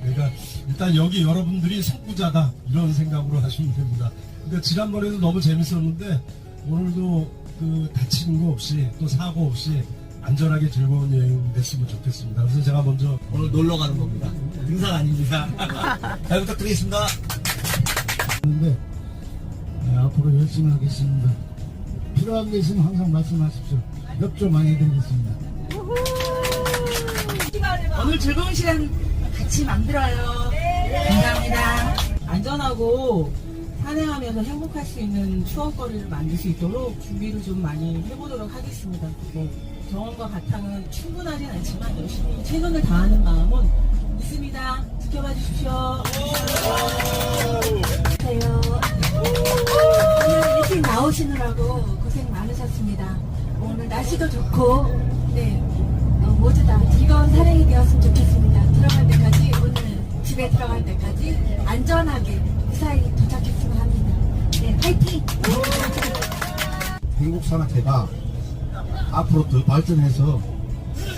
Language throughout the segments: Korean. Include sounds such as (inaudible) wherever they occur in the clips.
그러니까 일단 여기 여러분들이 선구자다 이런 생각으로 하시면 됩니다. 그러니까 지난번에도 너무 재밌었는데 오늘도 그 다치는 거 없이 또 사고 없이 안전하게 즐거운 여행 됐으면 좋겠습니다. 그래서 제가 먼저 오늘 놀러 가는 겁니다. 등산 아닙니다. (laughs) 잘 부탁드리겠습니다. 하는데 네, 앞으로 열심히 하겠습니다. 필요한 게 있으면 항상 말씀하십시오. 협조 많이 해드리겠습니다. 오늘 즐거운 시간 같이 만들어요. 감사합니다. 안전하고 산행하면서 행복할 수 있는 추억거리를 만들 수 있도록 준비를 좀 많이 해보도록 하겠습니다. 뭐 경험과 바탕은 충분하진 않지만 열심히 최선을 다하는 마음은 있습니다. 지켜봐 주십시오. 안녕하세요. 오늘 일찍 나오시느라고 날씨도 좋고, 네, 어, 모두 다 즐거운 산행이 되었으면 좋겠습니다. 들어갈 때까지, 오늘 집에 들어갈 때까지 안전하게 무사히 도착했으면 합니다. 네, 파이팅! 행복산악회가 앞으로 더 발전해서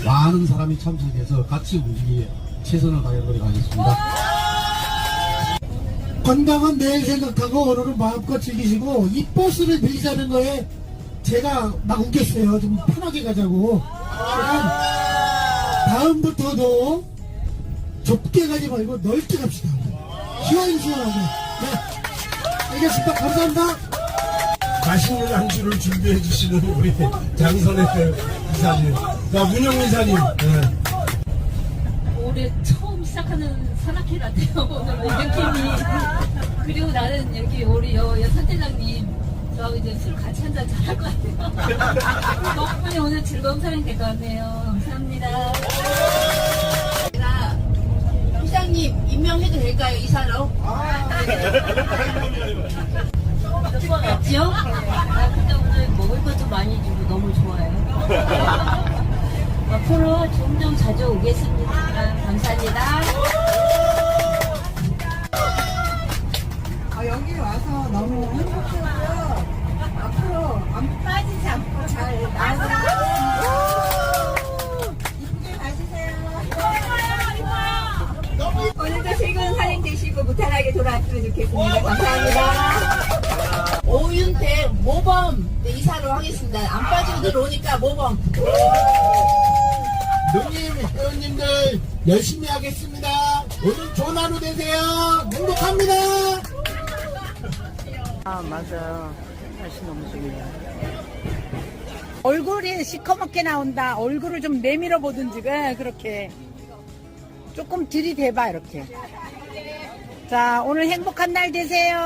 많은 사람이 참석해서 같이 움직이에 최선을 다해보도록 하겠습니다. 건강은 내일 생각하고 오늘은 마음껏 즐기시고 이 버스를 빌리자는 거에 제가 막 웃겼어요. 좀 편하게 가자고. 다음부터도 좁게 가지 말고 넓게 갑시다. 시원시원하게. 네. 알겠습니다. 감사합니다. 맛있는 안주를 준비해 주시는 우리 장선혜 이사님, 자 문영 이사님. 네. 올해 처음 시작하는 산악회 같아요. 오늘 느낌이. 그리고 나는 여기 우리 여, 여 선대장님 저하고 이제 술 같이 한잔 잘할 것 같아요. (laughs) 덕분에 오늘 즐거운 사랑 될것 같네요. 감사합니다. 제가 부장님 임명해도 될까요, 이사로? 맞죠? 나 근데 오늘 먹을 것도 많이 주고 너무 좋아요. (laughs) 앞으로 종종 자주 오겠습니다. 감사합니다. 아, 여기 와서 너무 행복했고요. 열심히 하겠습니다. 오늘 좋은 하루 되세요. 행복합니다. 아 맞아요. 날씨 너무 좋네요. 얼굴이 시커멓게 나온다. 얼굴을 좀 내밀어 보든지 그 그렇게 조금 들이대봐 이렇게. 자 오늘 행복한 날 되세요.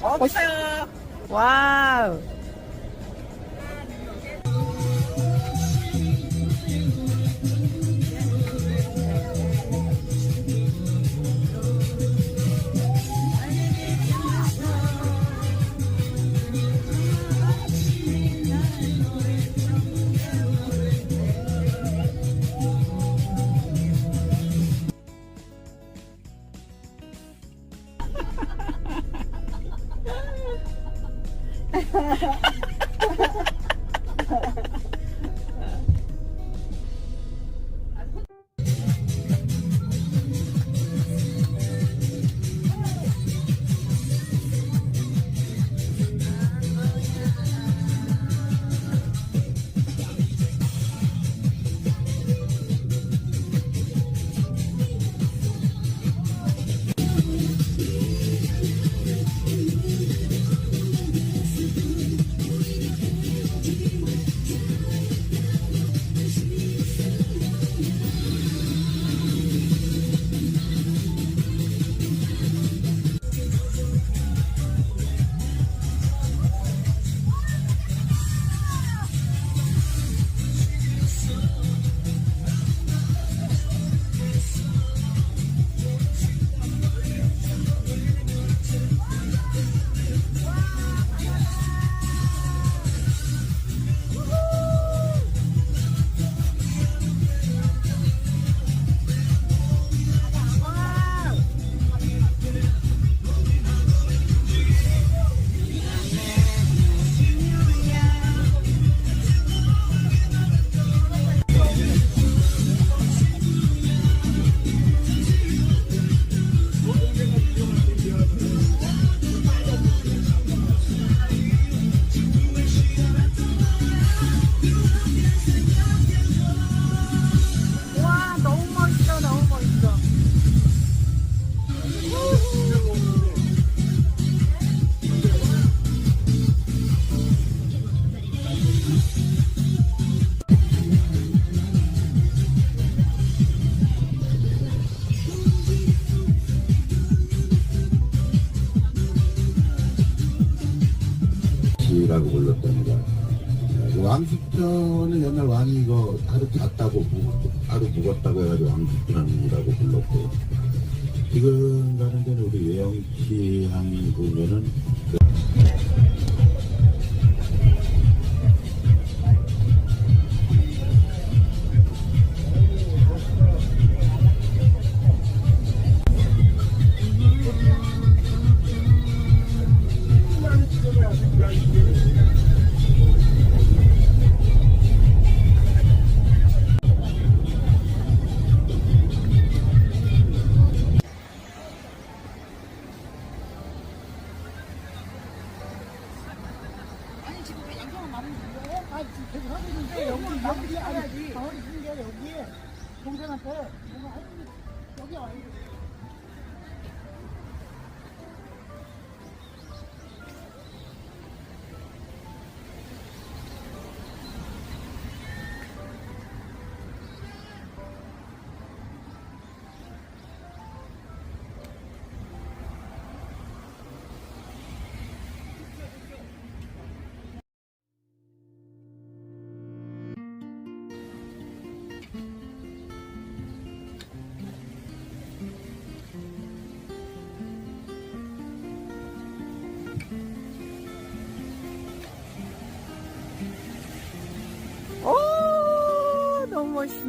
어, 보세요. 와우. ハハハハ! 왕수라고 불렀답니다. 네, 그 왕수편은 옛날 왕이 이거 하루 잤다고 하루 묵었다고 해가지고 왕수편이라고 불렀고 지금 가는 데는 우리 외영씨 한 보면은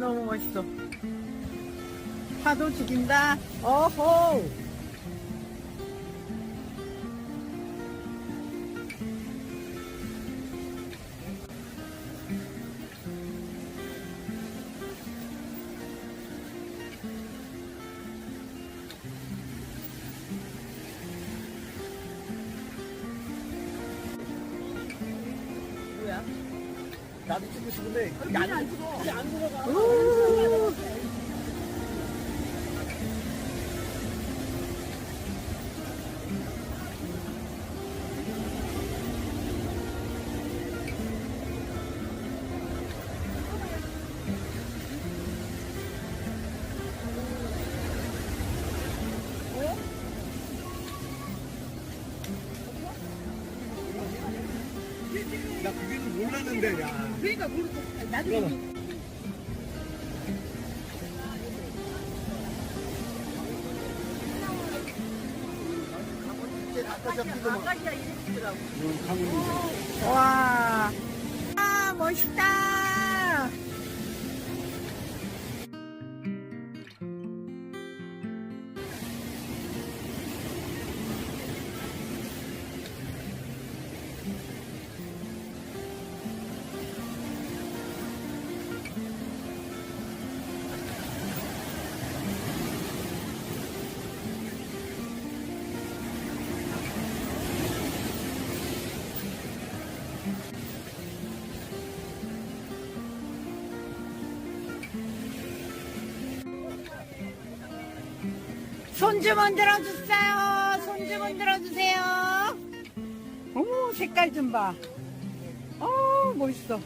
너무 멋있어. 파도 죽인다. 어호. 나도 찍고 싶은데 그렇게 안 안 들어가. 나도 와, 아 멋있다. 손좀 흔들어 주세요. 손좀 흔들어 주세요. 어머, 색깔 좀 봐. 어, 멋있어.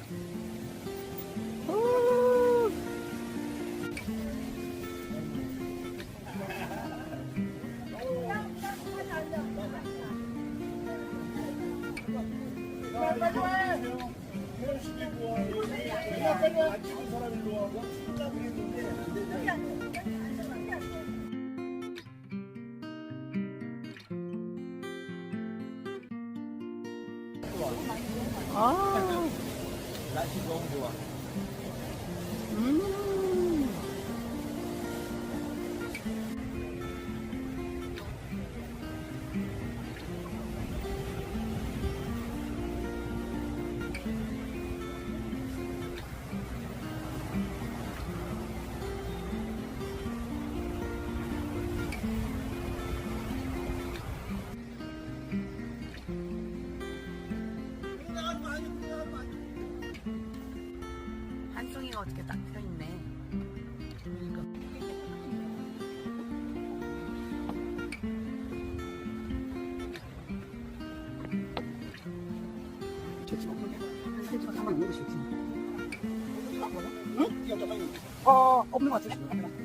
아. 날씨 너무 좋아. 한 송이가 어떻게 딱 펴 있네. 어, 없는 것 같아. 선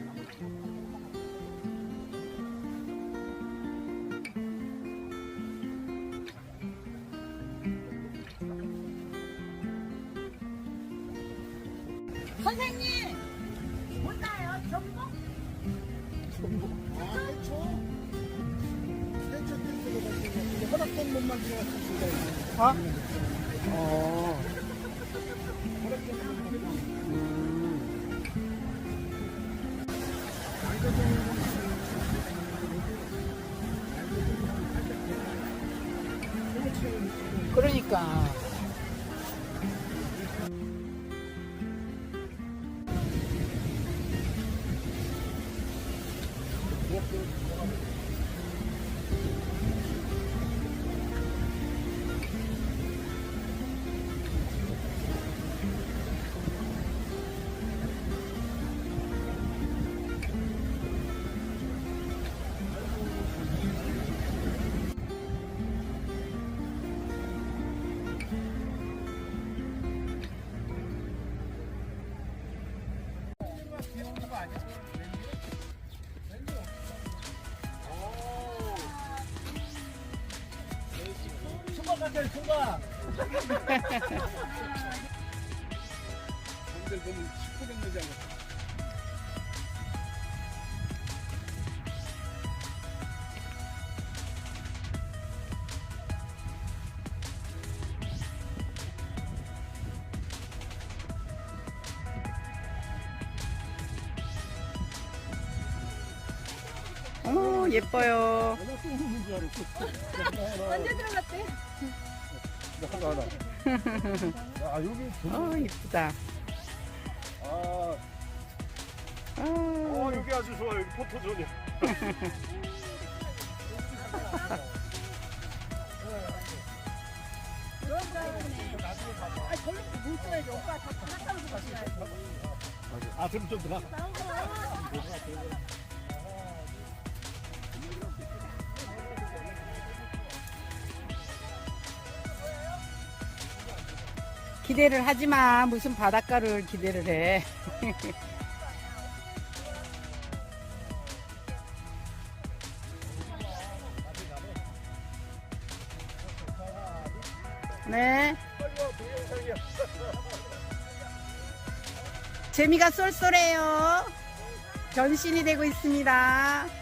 허락된 몸만 들어갔습니다. 어? 어. 그러니까. 총각 같아요, 총각. 어, 예뻐요. 언제 들어갔대? 아, 여기 어, 이쁘다. 아, 어, 어, 여기 아주 좋아. 여기 포토존이야. (laughs) 아, 좀, 좀 들어가. 기대를 하지 마. 무슨 바닷가를 기대를 해. (laughs) 네. 재미가 쏠쏠해요. 전신이 되고 있습니다.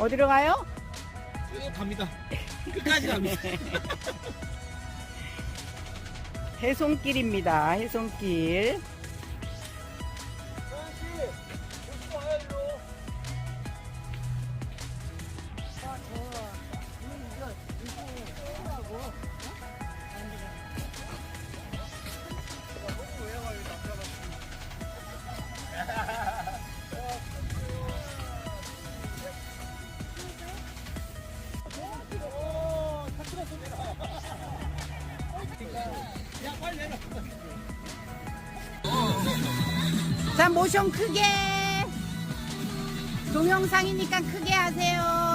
어디로 가요? 쭉 갑니다. 끝까지 갑니다. (laughs) 해송길입니다. 해송길. 모션 크게. 동영상이니까 크게 하세요.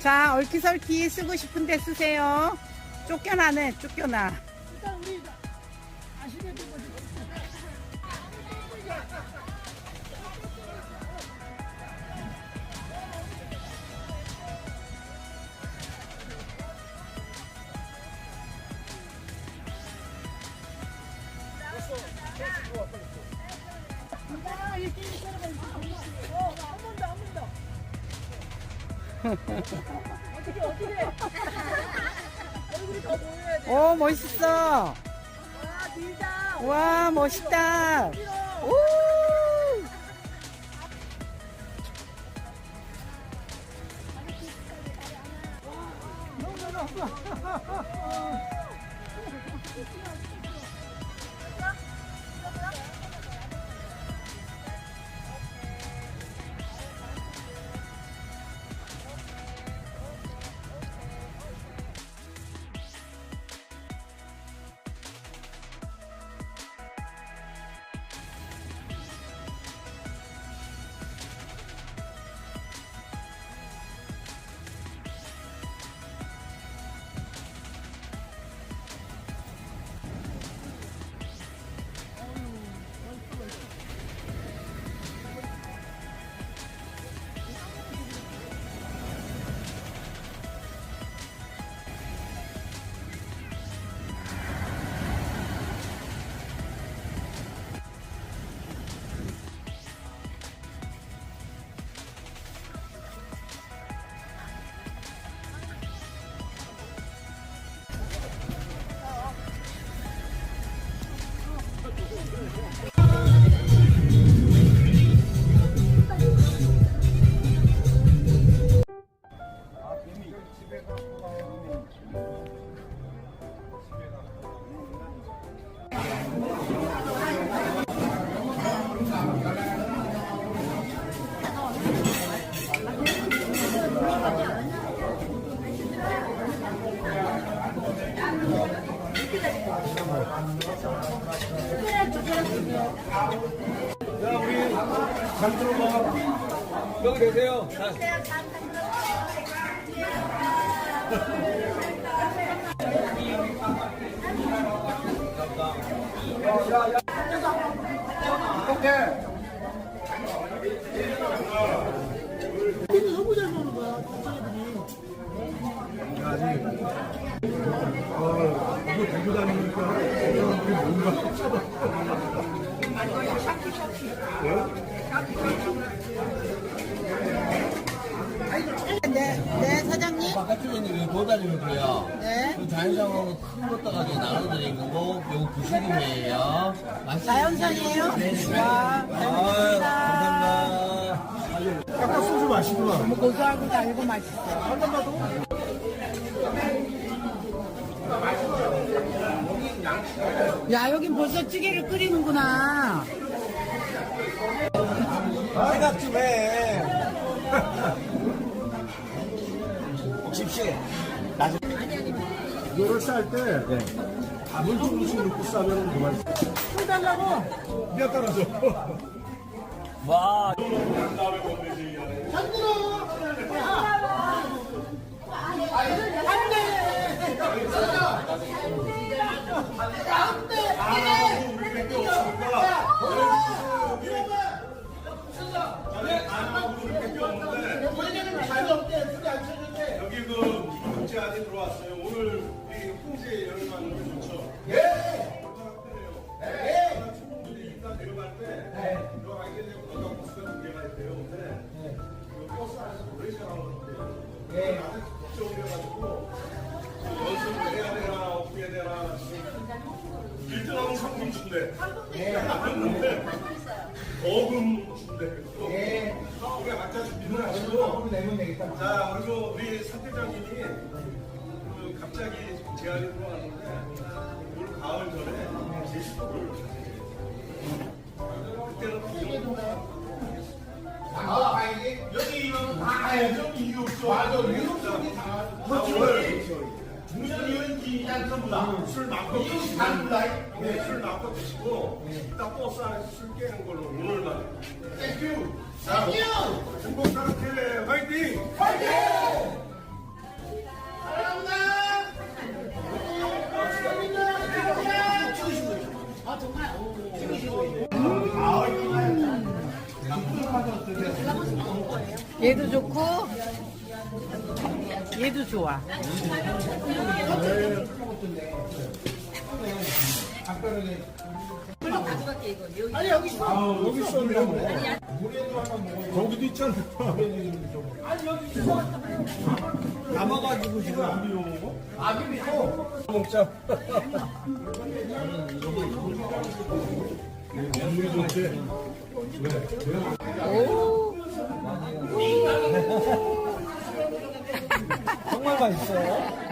자, 얼키설키 쓰고 싶은데 쓰세요. 쫓겨나네, 쫓겨나. 멋있다. 오! 근데 자연산이에요? 네. 와. 감사합니다. 약간 소주. 너무 고소하고 달고 맛있어. 야, 여긴 벌써 찌개를 끓이는구나. 생각 좀 해. 집시. 이거를 쌀 때 밥을 조금씩 넣고 싸면 그만. 술 달라고? 미안 따라줘. 와. 여기 올 가을 전에 제주도를 그때는 이용도 아, 여기 이런 다 가야죠. 이유 없어. 맞아. 이유 없어. 자, 오늘 중순 연기장 전부 다술 마음껏 드시고 네, 술 마음껏 드시고 이따 버스 안에서 술 깨는 걸로 오늘만 땡큐 자, 행복하게 화이팅! 얘도 좋고, 얘도 좋아. 여기 있었는데 거기도 있잖아. 남아가지고 지금. 아, 비비고. 먹자 (laughs) 좋지 정말 맛있어요.